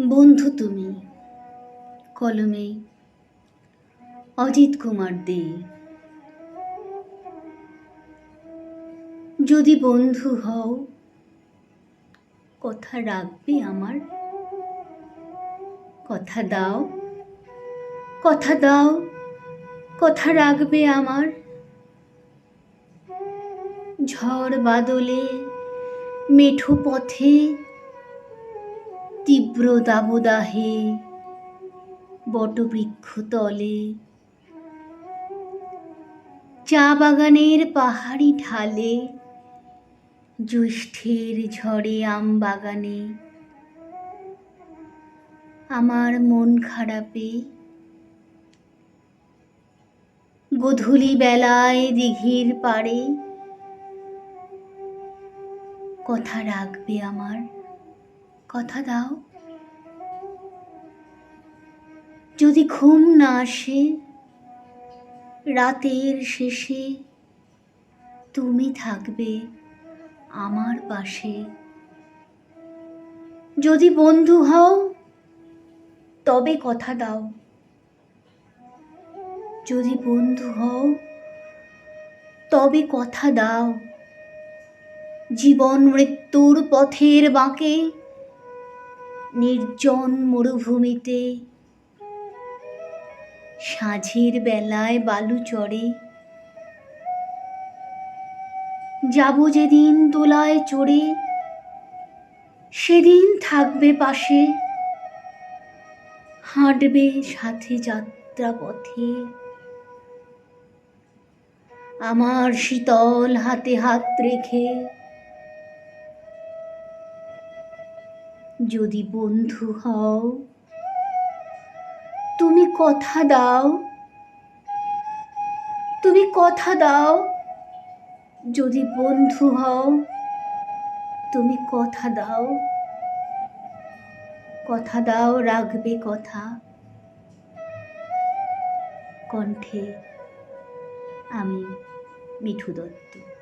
বন্ধু তুমি, কলমে অজিত কুমার দে। যদি বন্ধু হও, কথা রাখবে আমার। কথা দাও কথা দাও, কথা রাখবে আমার। ঝড় বাদলে, মেঠো পথে তীব্র দাবদাহে বটবৃক্ষ তলে। চা বাগানের পাহাড়ি ঢালে জ্যৈষ্ঠের ঝড়ে আম বাগানে। আমার মন খারাপে। গধূলি বেলায় দিঘির পাড়ে। কথা রাখবে আমার। কথা দাও। যদি ঘুম না আসে, রাতের শেষে তুমি থাকবে আমার পাশে। যদি বন্ধু হও, তবে কথা দাও। যদি বন্ধু হও, তবে কথা দাও। জীবন মৃত্যুর পথের বাঁকে নির্জন মরুভূমিতে। সাঁঝের বেলায় বালু চড়ে। যাব যেদিন দোলায় চড়ে। সেদিন থাকবে পাশে। হাঁটবে সাথে যাত্রা পথে আমার শীতল হাতে হাত রেখে যদি বন্ধু হও, তুমি কথা দাও। তুমি কথা দাও। যদি বন্ধু হও, তুমি কথা দাও। কথা দাও, রাখবে কথা। কণ্ঠে আমি মিঠু দত্ত।